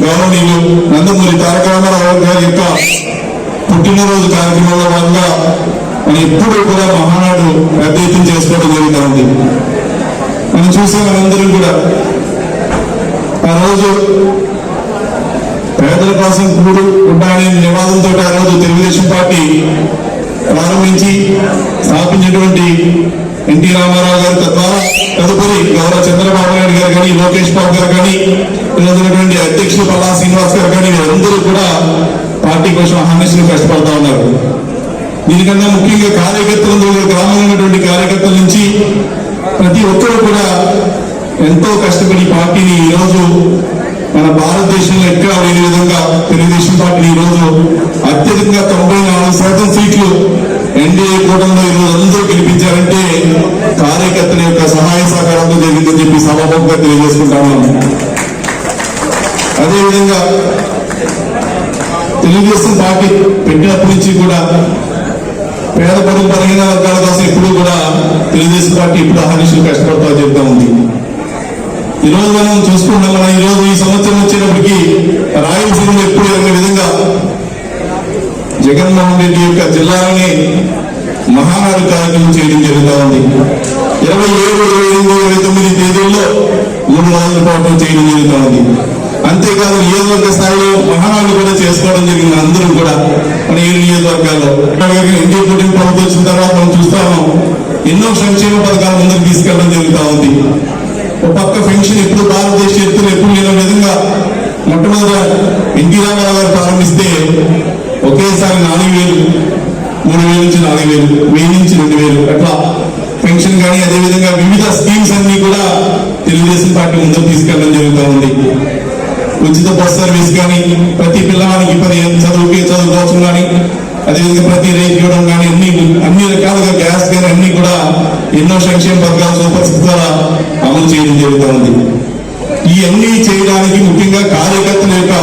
గౌరవనీయులు నందమూరి తారక రామారావు గారి యొక్క పుట్టినరోజు కార్యక్రమంలో భాగంగా మనం ఎప్పుడూ కూడా మహానాడు పెద్ద ఎత్తున చేసుకోవడం జరుగుతూ ఉంది మనం చూసే మనందరం కూడా ఆ రోజు పేదల కోసం కూడు ఉండాలనే నివాదంతో ఆ రోజు తెలుగుదేశం పార్టీ ప్రారంభించి స్థాపించినటువంటి ఎన్టీ రామారావు గారి తద్వారా తదుపరి గౌరవ చంద్రబాబు నాయుడు గారు కానీ లోకేష్ బాబు గారు కానీ ఉన్నటువంటి అధ్యక్షులు పల్లా శ్రీనివాస్ గారు కానీ అందరూ కూడా పార్టీ కోసం హామీసులు కష్టపడతా ఉన్నారు. దీనికన్నా ముఖ్యంగా కార్యకర్తలు గ్రామంలో ఉన్నటువంటి కార్యకర్తల నుంచి ప్రతి ఒక్కరూ కూడా ఎంతో కష్టపడి పార్టీని ఈరోజు మన భారతదేశంలో ఎక్కడ లేని విధంగా తెలుగుదేశం పార్టీని ఈరోజు అత్యధికంగా తొంభై నాలుగు శాతం సీట్లు ఎన్డీఏ అదేవిధంగా తెలుగుదేశం పార్టీ పెట్టినప్పటి నుంచి కూడా పేద పరుగు బలహీన వర్గాల కోసం ఎప్పుడూ కూడా తెలుగుదేశం పార్టీ ఇప్పుడు అహర్నిశలు కష్టపడతా చెప్తా ఉంది. ఈ రోజు మనం చూసుకుంటాం మనం ఈరోజు ఈ సంవత్సరం వచ్చేటప్పటికి రాయలసీమలో ఎప్పుడు అనే విధంగా జగన్మోహన్ రెడ్డి యొక్క జిల్లాలోని మహానాడు కార్యక్రమం చేయడం జరుగుతూ ఉంది. ఇరవై ఏడు ఇరవై ఎనిమిది ఇరవై తొమ్మిది తేదీల్లో మూడు రోజుల పాటు చేయడం జరుగుతూ ఉంది. అంతేకాదు నియోజకవర్గ స్థాయిలో మహానాడు కూడా చేసుకోవడం జరిగింది అందరూ కూడా. మన ఏడు నియోజకవర్గాల్లో. ఎన్డీ కూటమి ప్రభుత్వం వచ్చిన తర్వాత మనం చూస్తాము ఎన్నో సంక్షేమ పథకాలు ముందుకు తీసుకెళ్ళడం జరుగుతూ ఉంది. ఒక పక్క పెన్షన్ ఎప్పుడు భారతదేశ చరిత్రలో ఎప్పుడు లేని విధంగా మొట్టమొదట ఎన్టీ రామారావు గారు ప్రారంభిస్తే ఒకేసారి నాలుగు వేలు మూడు వేల నుంచి నాలుగు వేలు వెయ్యి నుంచి రెండు వేలు అట్లా పెన్షన్ కానీ అదేవిధంగా వివిధ స్కీమ్స్ అన్ని కూడా తెలుగుదేశం పార్టీ ముందుకు తీసుకెళ్ళడం జరుగుతూ ఉంది. ఉచిత బస్ సర్వీస్ కానీ ప్రతి పిల్లవానికి పదిహేను చదువుకి చదువు కానీ అదేవిధంగా ప్రతి రేట్ ఇవ్వడం కానీ అన్ని అన్ని రకాలుగా గ్యాస్ కానీ అన్ని కూడా ఎన్నో సంక్షేమ పథకాలు సూపర్ సిక్స్ ద్వారా అమలు చేయడం జరుగుతూ ఉంది. ఇవన్నీ చేయడానికి ముఖ్యంగా కార్యకర్తల యొక్క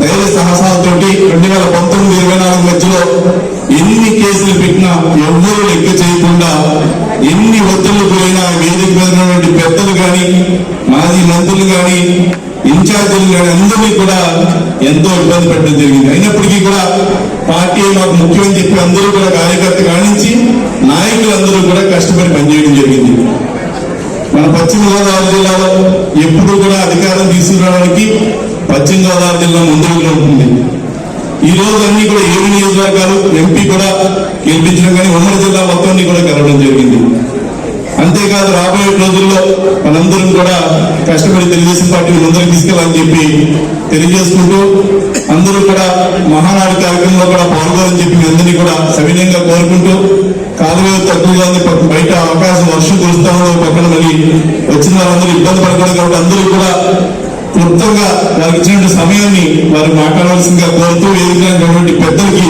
ధైర్య సాహసాలతోటి రెండు వేల పంతొమ్మిది ఇరవై నాలుగు మధ్యలో ఎన్ని కేసులు పెట్టినా ఎవ్వరూ లెక్క చేయకుండా ఎన్ని ఒత్తిళ్ళు పోయినా వేదిక మీద పెద్దలు కానీ మాజీ మంత్రులు కానీ ఇన్ఛార్జీలు కానీ అందరినీ కూడా ఎంతో ఇబ్బంది పెట్టడం జరిగింది. అయినప్పటికీ కూడా పార్టీ మాకు ముఖ్యమని చెప్పి అందరూ కూడా కార్యకర్త కానించి నాయకులందరూ కూడా కష్టపడి పనిచేయడం జరిగింది. మన పశ్చిమ గోదావరి జిల్లాలో ఎప్పుడు కూడా అధికారం తీసుకురావడానికి పశ్చిమ గోదావరి జిల్లా ముందుగా ఉంటుంది. ఈ రోజు అన్ని కూడా ఏడు నియోజకవర్గాలు ఎంపీ కూడా గెలిపించడం కానీ ఉమ్మడి జిల్లా మొత్తాన్ని కూడా కలవడం జరిగింది. అంతేకాదు రాబోయే రోజుల్లో మనందరం కూడా కష్టపడి తెలుగుదేశం పార్టీ ముందరికి తీసుకెళ్ళాలని చెప్పి తెలియజేసుకుంటూ అందరూ కూడా మహానాడు కార్యక్రమంలో కూడా పాల్గొని చెప్పి మీ అందరినీ కూడా సవినయంగా కోరుకుంటూ కాలువ తక్కువగా బయట అవకాశం వర్షం కురుస్తామో పక్కన మళ్ళీ వచ్చిన వారందరూ ఇబ్బంది పడకూడదు కాబట్టి అందరూ కూడా క్లుప్తంగా వారికి ఇచ్చినటువంటి సమయాన్ని వారు మాట్లాడవలసిందిగా కోరుతూ ఎదిగినటువంటి పెద్దలకి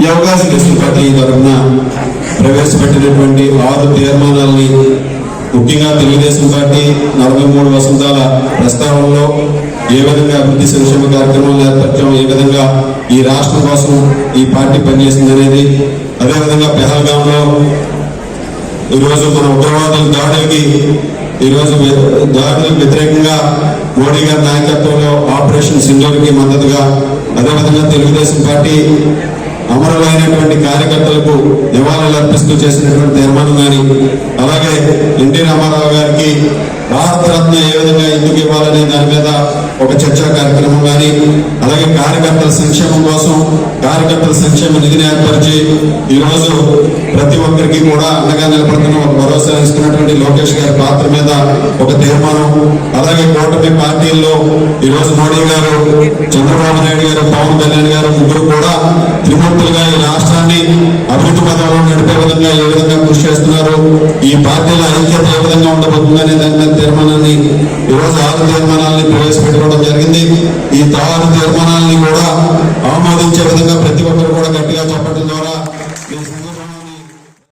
ఈ అవకాశం ఇస్తుంది పార్టీ తరఫున ప్రవేశపెట్టినటువంటి ఆరు తీర్మానాల్ని ముఖ్యంగా తెలుగుదేశం పార్టీ నలభై మూడు వసంతాల ప్రస్తావనలో ఏ విధంగా అభివృద్ధి సంక్షేమ కార్యక్రమాలు ఏర్పరచడం ఏ విధంగా ఈ రాష్ట్రం కోసం ఈ పార్టీ పనిచేసింది అనేది అదేవిధంగా పెహల్గాంలో ఈరోజు మన ఉగ్రవాదుల దాడులకి ఈరోజు దాడులకు వ్యతిరేకంగా మోడీ గారి నాయకత్వంలో ఆపరేషన్ సింధూర్కి మద్దతుగా అదేవిధంగా తెలుగుదేశం పార్టీ అమరులైనటువంటి కార్యకర్తలకు నివాళులు అర్పిస్తూ చేసినటువంటి తీర్మానం కానీ అలాగే ఎన్టీ రామారావు గారికి భారతరత్న ఏ విధంగా ఎందుకు ఇవ్వాలనే దాని మీద ఒక చర్చా కార్యక్రమం కానీ అలాగే కార్యకర్తల సంక్షేమం కోసం కార్యకర్తల సంక్షేమ నిధిని ఏర్పరిచి ఈరోజు ప్రతి ఒక్కరికి కూడా అండగా నిలబడుతున్న ఒక భరోసా ఇస్తున్నటువంటి లోకేష్ గారి పాత్ర మీద ఒక తీర్మానం. అలాగే కూటమి పార్టీల్లో ఈరోజు మోడీ గారు చంద్రబాబు నాయుడు గారు పవన్ కళ్యాణ్ గారు ముగ్గురు కూడా త్రిమూర్తులుగా ఈ రాష్ట్రాన్ని అభివృద్ధి పదంలో నడిపే విధంగా ఏ విధంగా కృషి చేస్తున్నారు ఈ పార్టీల ఐక్యత ఏ విధంగా ఉండబోతుందనే దాని మీద తీర్మానాన్ని ఈరోజు ఆరు తీర్మానాలని ప్రవేశపెట్టుకోవడం జరిగింది. ఈ ఆరు తీర్మానం